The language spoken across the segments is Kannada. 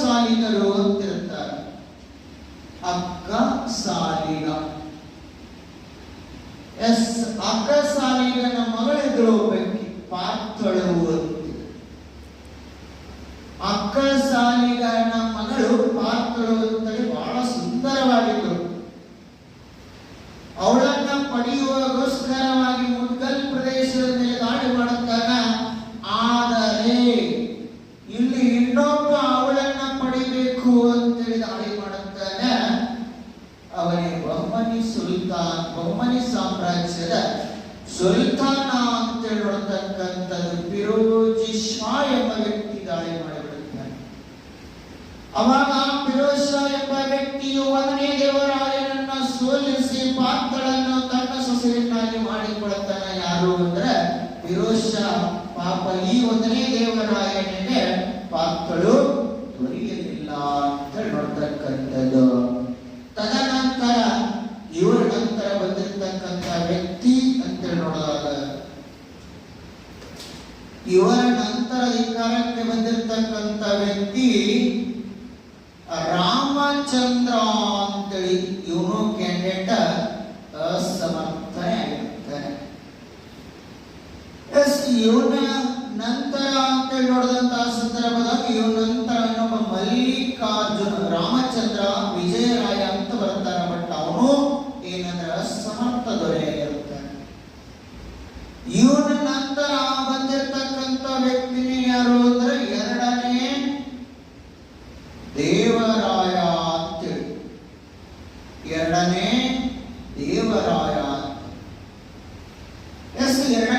ಸಾಲಿಗರು ಅಂತಿರ್ತಾರೆ ಅಕ್ಕ ಸಾಲಿಗ ಎಸ್ ಅಕ್ಕ ಸಾಲಿಗನ ಮಗಳಿದ್ರು ಬೆಂಕಿ ಪಾರ್ಥಳು ಅಂತಿದೆ. ಅಕ್ಕ ಸಾಲಿಗನ ಮಗಳು ಪಾತ್ರಳು ಅಂತೇಳಿ ಬಹಳ ಸುಂದರವಾಗಿತ್ತು. ಅವಳನ್ನ ಪಡೆಯುವಗೋಸ್ಕರವಾಗಿ ಬಹಮನಿ ಸಾಮ್ರಾಜ್ಯದ ಸುಲ್ತಾನ ಅಂತ ಹೇಳತಕ್ಕಂಥದ್ದು ಫಿರೋಜಿ ಶಾ ಎಂಬ ವ್ಯಕ್ತಿ ದಾಳಿ ಮಾಡಿಬಿಡುತ್ತಾನೆ ಅವಾಗ ಫಿರೋಜ್ ಶಾ ಎಂಬ ವ್ಯಕ್ತಿಯು ಒಂದನೇ ದೇವರಾಯನನ್ನ ಸೋಲಿಸಿ ಪಾತ್ರಗಳನ್ನು ತನ್ನ ಸೊಸೆಯನ್ನಾಗಿ ಮಾಡಿಕೊಳ್ಳುತ್ತಾನೆ. ಯಾರು ಅಂದ್ರೆ ಫಿರೋಜ್ ಶಾ ಪಾಪ ಈ ಒಂದನೇ ದೇವರಾಯನಿಗೆ ಪಾತ್ರಳು ದೊರೆಯಲಿಲ್ಲ ಅಂತ ನೋಡ್ತಕ್ಕಂಥದ್ದು ತದನಂತರ ಇವರ ನಂತರ ಬಂದಿರತಕ್ಕಂಥ ವ್ಯಕ್ತಿ ಅಂತ ನೋಡಿದಾಗ ಇವರ ನಂತರ ಅಧಿಕಾರಕ್ಕೆ ಬಂದಿರತಕ್ಕಂಥ ವ್ಯಕ್ತಿ ರಾಮಚಂದ್ರ ಅಂತೇಳಿ ಇವನು ಕ್ಯಾಂಡಿಡೇಟ್ ಅಸಮರ್ಥನೆ ಆಗಿರ್ತಾನೆ. ಎಸ್, ಇವನ ನಂತರ ಅಂತೇಳಿ ನೋಡಿದಂತಹ ಸಂದರ್ಭದಾಗ ಇವನ ನಂತರ ಇನ್ನೊಬ್ಬ ಮಲ್ಲಿಕಾರ್ಜುನ ರಾಮಚಂದ್ರ ವಿಜಯರಾಯ ಅಂತ ಬರ್ತಾನೆ ಬಟ್ ಅವನು ಏನಂದ್ರೆ ಅಸಮರ್ಥ ದೊರೆಯಾಗಿರ್ತಾನೆ ಇವನ ನಂತರ ಬಂದಿರತಕ್ಕಂಥ ವ್ಯಕ್ತಿನೇ ಯಾರು ಅಂದ್ರೆ ಎರಡನೇ ದೇವರಾಯ ಅಂತೇಳಿ ಎರಡನೇ ದೇವರಾಯ ಎಸ್ ಎರಡನೇ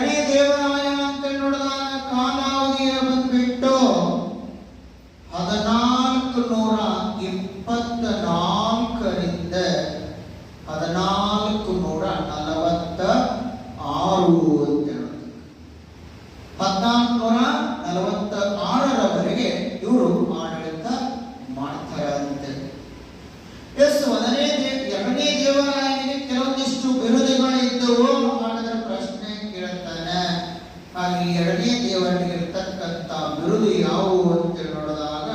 ದೇವನಿಗಿರ್ತಕ್ಕಂಥ ಬಿರುದು ಯಾವುವು ಅಂತ ನೋಡಿದಾಗ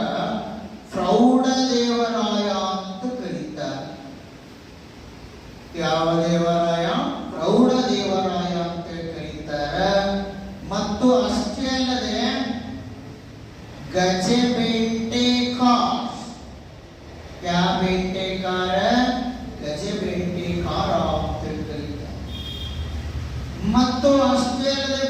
ಪ್ರೌಢ ದೇವರಾಯ ಅಂತ ಕರೀತಾರೆ. ಯಾವ ದೇವರಾಯ? ಪ್ರೌಢ ದೇವರಾಯ ಅಂತ ಕರೀತಾರೆ. ಮತ್ತು ಅಷ್ಟೇ ಅಲ್ಲದೆ ಗಜಬೇಟೆ ಕಾಸ್ ಯಾ ಬೇಟೆಕಾರ ಗಜಬೇಟೆಕಾರ ಅಂತ ಕರೀತಾರೆ. ಮತ್ತು ಅಷ್ಟೇ ಅಲ್ಲದೆ